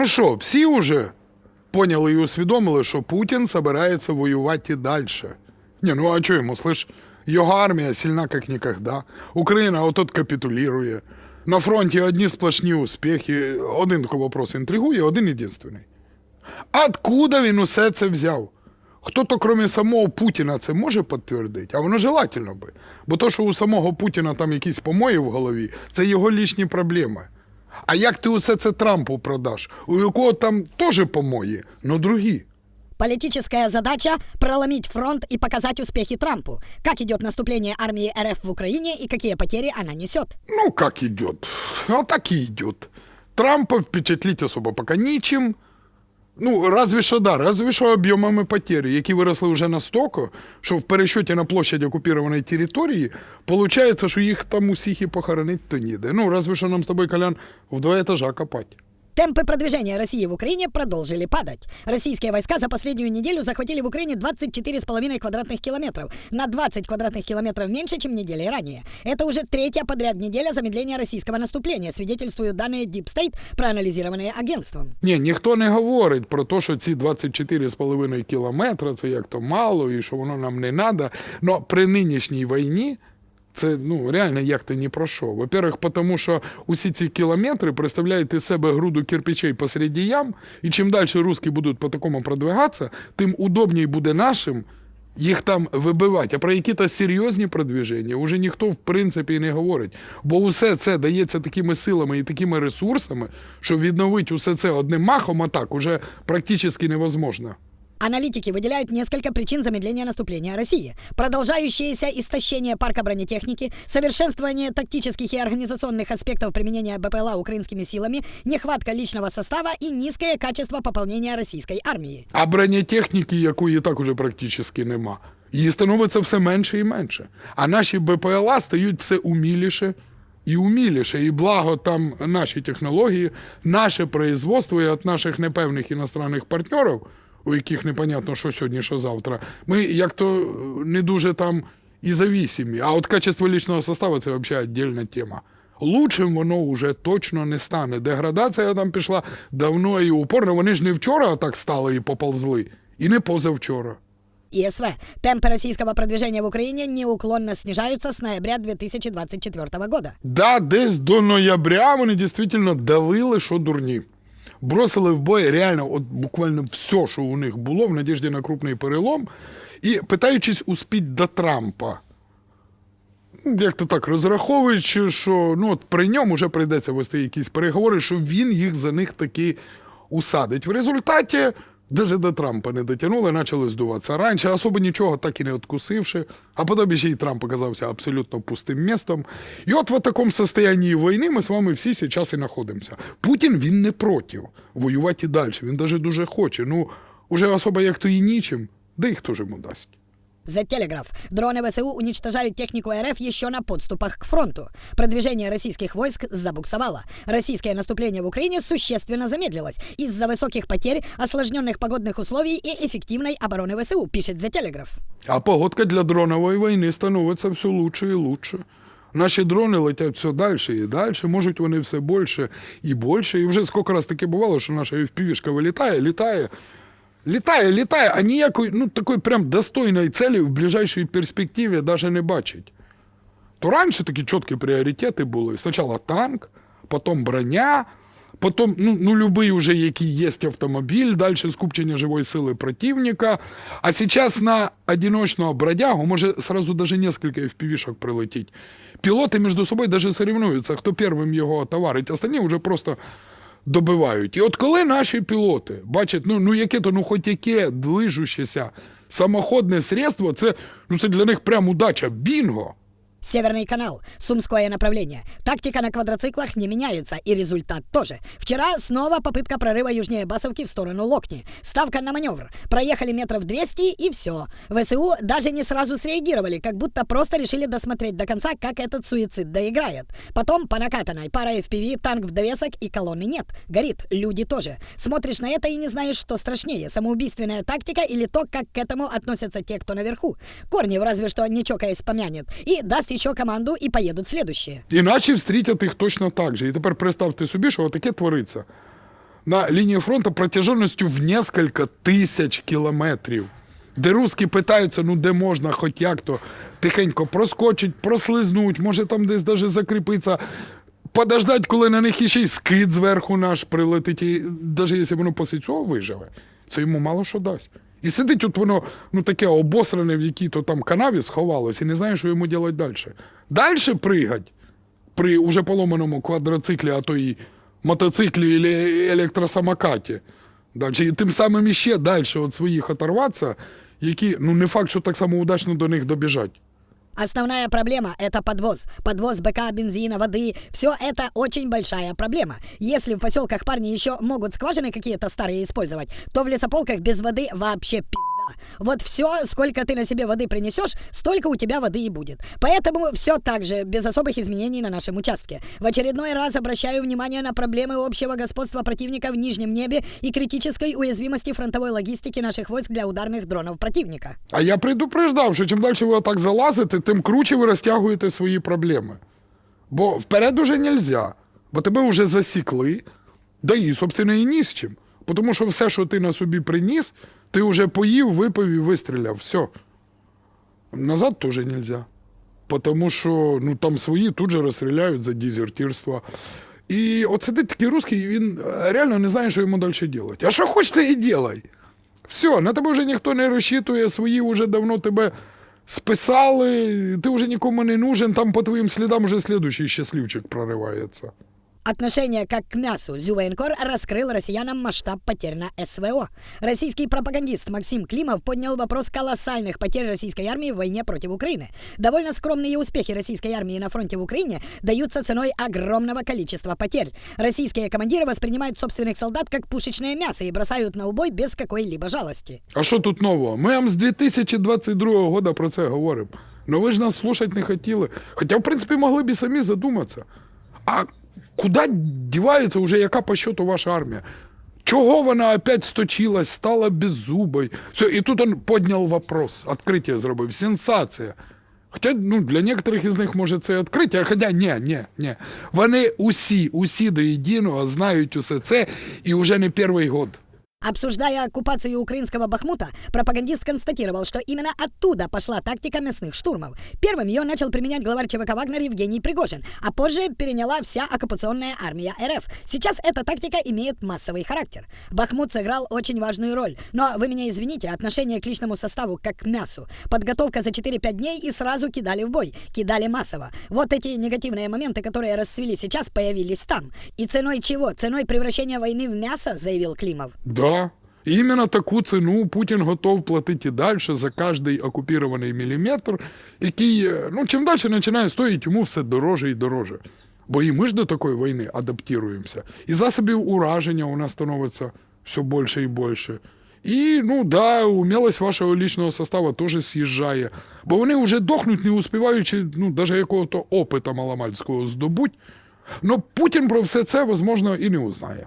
Ну що, всі вже поняли і усвідомили, що Путін собирається воювати і далі. Ні, ну а що йому, слиш, його армія сильна як ніколи. Україна отут капітулює. На фронті одні сплошні успіхи. Один вопрос інтригує, один єдинственний. Откуда він усе це взяв? Хто-то, крім самого Путіна, це може підтвердити, а воно желательно би. Бо то, що у самого Путіна там якісь помої в голові, це його лічні проблеми. А як ти усе це Трампу продаш, у якого там теж помої, но другі? Политическая задача – проломить фронт и показать успехи Трампу. Как идет наступление армии РФ в Украине и какие потери она несет. Ну, как идет? А так и идет. Трампа впечатлить особо пока нічим. Ну, разве що да, разве що об'ємами потерь, які виросли вже настільки, що в пересчеті на площадь окупованої території виходить, що їх там усіх і похоронити то ніде. Ну, разве що нам з тобою, Колян, в два етажа копати. Темпы продвижения России в Украине продолжили падать. Российские войска за последнюю неделю захватили в Украине 24,5 квадратных километров, на 20 квадратных километров меньше, чем недели ранее. Это уже третья подряд неделя замедления российского наступления, свидетельствуют данные Deep State, проанализированные агентством. Ні, ніхто не говорить про те, що ці 24,5 кілометри це як то мало і що воно нам не треба. Но при нинішній війні Це ну реально як то ні про що. Во-первых, тому що усі ці кілометри представляють із себе груду кирпичей посеред ям, і чим далі русські будуть по такому продвигатися, тим удобніше буде нашим їх там вибивати. А про які-то серйозні продвіження вже ніхто в принципі не говорить. Бо усе це дається такими силами і такими ресурсами, що відновити усе це одним махом атак уже практично невозможно. Аналитики выделяют несколько причин замедления наступления России. Продолжающееся истощение парка бронетехники, совершенствование тактических и организационных аспектов применения БПЛА украинскими силами, нехватка личного состава и низкое качество пополнения российской армии. А бронетехніки, якої так уже практично нема, її становиться все менше і менше. А наші БПЛА стають все уміліше і уміліше. І благо там наші технології, наше производство і від наших непевних іностранних партнерів, у яких непонятно, що сьогодні, що завтра, ми як то е, не дуже там і зависимі. А от качество лічного составу це взагалі віддільна тема. Лучшим воно вже точно не стане. Деградація там пішла давно і упорно. Вони ж не вчора так стали і поползли, і не позавчора. ИСВ. Темпы российского продвижения в Украине неуклонно снижаются с ноября 2024 года. Да, десь до ноября вони дійсно давили, що дурні. Бросили в бой реально от буквально все, що у них було, в надіжді на крупний перелом, і питаючись успіть до Трампа. Як то так, розраховуючи, що ну, от при ньому вже прийдеться вести якісь переговори, що він їх за них таки усадить. В результаті навіть до Трампа не дотягнули, почали здуватися раніше, особо нічого так і не відкусивши. А потім ще й Трамп оказався абсолютно пустим містом. І от в такому состоянні війни ми з вами всі зараз і знаходимося. Путін він не проти воювати і далі. Він навіть дуже хоче. Ну, уже особо як то і нічим, де їх теж йому дасть. The Telegraph. Дроны ВСУ уничтожают технику РФ еще на подступах к фронту. Продвижение российских войск забуксовало. Российское наступление в Украине существенно замедлилось из-за высоких потерь, осложненных погодных условий и эффективной обороны ВСУ, пишет The Telegraph. А погодка для дронової війни становиться все лучше і лучше. Наші дрони летять все далі і далі, можуть вони все більше і більше. І вже скільки раз таке бувало, що наша FPV-шка вилітає, літає, літає, літає, а ніякої ну, такої прям достойної цілі в ближайшій перспективі навіть не бачить. То раніше такі чіткі пріоритети були. Спочатку танк, потім броня, потім ну, ну любий уже, який є автомобіль, далі скупчення живої сили противника. А зараз на одиночного бродягу може сразу даже несколько FPV-шок прилетіть. Пілоти між собою даже соревнуються, хто першим його товарить, остальні вже просто добивають. І от коли наші пілоти бачать, ну, ну яке то, ну хоч яке движущеся самоходне средство, це, ну, це для них прям удача, бінго. Северный канал, Сумское направление. Тактика на квадроциклах не меняется, и результат тоже. Вчера снова попытка прорыва южнее Басовки в сторону Локни. Ставка на маневр. Проехали метров 200 и все. ВСУ даже не сразу среагировали, как будто просто решили досмотреть до конца, как этот суицид доиграет. Потом по накатанной пара FPV, танк в довесок и колонны нет. Горит, люди тоже. Смотришь на это и не знаешь, что страшнее, самоубийственная тактика или то, как к этому относятся те, кто наверху. Корнев разве что не чокаясь помянет. И даст команду и поедут следующие. Іначе встрітять їх точно так же. І тепер представте собі, що таке твориться. на лінії фронту протяженістю в несколько тисяч кілометрів. Де русські питаються, ну де можна, хоч як то тихенько проскочить, прослизнуть, може там десь даже закріпиться. Подождать, коли на них іще й скид зверху наш прилетить, і навіть якщо воно після цього виживе, це йому мало що дасть. І сидить от воно ну таке обосране в якій-то там канаві сховалось і не знає, що йому робити далі. Далі пригать при уже поломаному квадроциклі, а то і мотоциклі або електросамокаті. Дальше, і тим самим іще далі від своїх оторватися, які ну не факт, що так само удачно до них добіжать. Основная проблема – это подвоз. Подвоз БК, бензина, воды. Все это очень большая проблема. Если в поселках парни еще могут скважины какие-то старые использовать, то в лесополках без воды вообще пизда. Вот все, сколько ты на себе воды принесешь, столько у тебя воды и будет. Поэтому все так же, без особых изменений на нашем участке. В очередной раз обращаю внимание на проблемы общего господства противника в нижнем небе и критической уязвимости фронтовой логистики наших войск для ударных дронов противника. А я предупреждав, що чим далі ви отак залазите, тим круче ви розтягуєте свої проблеми. Бо вперед уже нельзя, бо тебе вже засікли, да і, собственно, і ні з чим. Бо Тому що все, що ти на собі приніс, ти вже поїв, випив і вистріляв. Все. Назад теж нельзя. Тому що ну, там свої тут же розстріляють за дезертирство. І от сидить такий русський, він е, реально не знає, що йому далі робити. А що хочеш, ти і ділай. Все, на тебе вже ніхто не розчитує, свої вже давно тебе списали, ти вже нікому не нужен, там по твоїм слідам вже слідуючий щасливчик проривається. Отношение как к мясу Зювейнкор раскрыл россиянам масштаб потерь на СВО. Российский пропагандист Максим Климов поднял вопрос колоссальных потерь российской армии в войне против Украины. Довольно скромные успехи российской армии на фронте в Украине даются ценой огромного количества потерь. Российские командиры воспринимают собственных солдат как пушечное мясо и бросают на убой без какой-либо жалости. А що тут нового? Ми вам з 2022 року про це говоримо. Ну ви ж нас слухати не хотіли. Хоча, в принципі, могли б і самі задуматися. А куди дівається вже яка по счету ваша армія? Чого вона опять сточилась, стала беззубой? Все, і тут він підняв вопрос, відкриття зробив, сенсація. Хоча ну, для некоторых із них може це відкриття, хоча ні, ні, ні. Вони усі, усі до єдиного знають усе це і вже не перший год. Обсуждая оккупацию украинского Бахмута, пропагандист констатировал, что именно оттуда пошла тактика мясных штурмов. Первым ее начал применять главарь ЧВК «Вагнер» Евгений Пригожин, а позже переняла вся оккупационная армия РФ. Сейчас эта тактика имеет массовый характер. Бахмут сыграл очень важную роль, но вы меня извините, отношение к личному составу как к мясу. Подготовка за 4-5 дней и сразу кидали в бой, кидали массово. Вот эти негативные моменты, которые расцвели сейчас, появились там. И ценой чего? Ценой превращения войны в мясо, заявил Климов. Да. І іменно таку ціну Путін готов платити і далі за кожний окупований міліметр, який е, ну, чим далі починає стоїть йому все дороже і дороже. Бо і ми ж до такої війни адаптуємося. І засобів ураження у нас становиться все більше і більше. І, ну да, умілость вашого лічного составу теж з'їжджає. Бо вони вже дохнуть, не успіваючи, ну, навіть якого-то опита маломальського здобуть. Ну, Путін про все це, можливо, і не узнає.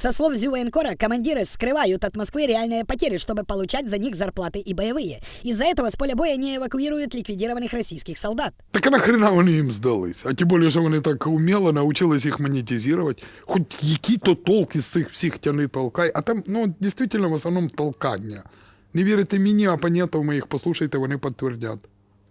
Со слов Зювенкора, командиры скрывают от Москвы реальные потери, чтобы получать за них зарплаты и боевые. Из-за этого с поля боя не эвакуируют ликвидированных российских солдат. Так а нахрена вони їм здались? А тим більше, що вони так уміло навчились їх монетизувати. Хоч які-то толки з цих всіх тяни толкай. А там, ну, дійсно, в основному толкання. Не вірите мені, опонентам моїх, послухайте, вони підтвердять.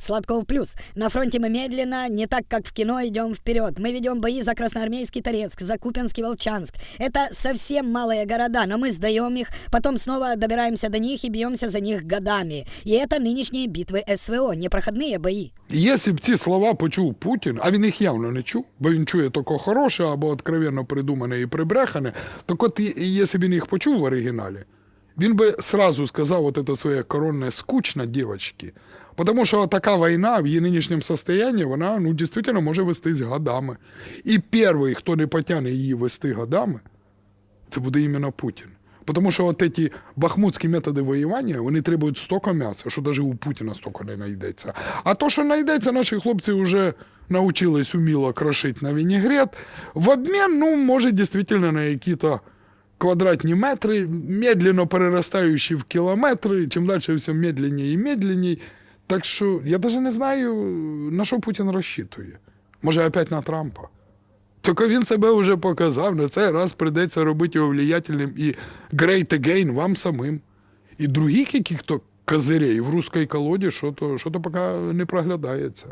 Сладков плюс. На фронте мы медленно, не так как в кино, идем вперед. Мы ведем бои за Красноармейский Торецк, за Купинский Волчанск. Это совсем малые города, но мы сдаем их, потом снова добираемся до них и бьемся за них годами. И это нынешние битвы СВО, непроходные бои. І Якщо б ці слова почув Путін, а він їх явно не чув, бо він чує тільки хороше або откровенно придумане і прибрехане, так от, і- і якщо б він їх почув в оригіналі, Він би сразу сказав от це своє коронне скучно, дівчатки. Потому що така війна в її нинішньому состоянии, вона ну, дійсно може вестись годами. І перший, хто не потягне її вести годами, це буде іменно Путін. Тому що от ці бахмутські методи воювання, вони требують стільки м'яса, що навіть у Путіна стільки не знайдеться. А то, що знайдеться, наші хлопці вже навчились уміло крошити на вінігрет. В обмін, ну, може, дійсно на якісь квадратні метри, медленно переростаючі в кілометри, чим далі все медленніше і медленніше. Так що я навіть не знаю, на що Путін розчитує. Може, опять на Трампа. Тільки він себе вже показав. На цей раз прийдеться робити його влиятельним і great again вам самим. І других яких-то козирей в русській колоді що-то, що-то поки не проглядається.